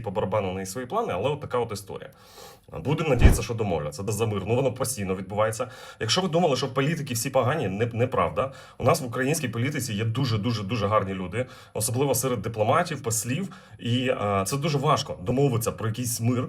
Росії по барабану на свої плани, але от така от історія. Будемо надіятися, що домовляться. За мир. Ну воно постійно відбувається. Якщо ви думали, що політики всі погані, не, неправда. У нас в українській політиці є дуже дуже дуже гарні люди, особливо серед дипломатів, послів. І а, це дуже важко домовитися про якийсь мир.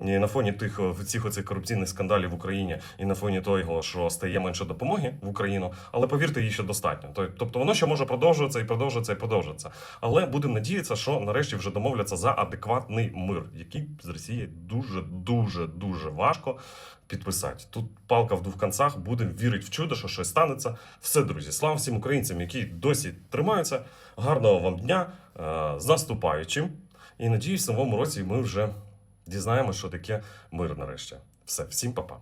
І на фоні тих о, цих оцих корупційних скандалів в Україні, і на фоні того, що стає менше допомоги в Україну, але повірте, її ще достатньо. Тобто воно ще може продовжуватися і продовжуватися і продовжуватися. Але будемо надіятися, що нарешті вже домовляться за адекватний мир, який з Росії дуже дуже дуже важко підписати. Тут палка в двох концах. Будемо вірити в чудо, що щось станеться. Все, друзі, слава всім українцям, які досі тримаються. Гарного вам дня е, з наступаючим. І надіюсь, в новому році ми вже дізнаємося, що таке мир нарешті. Все, всім па-па.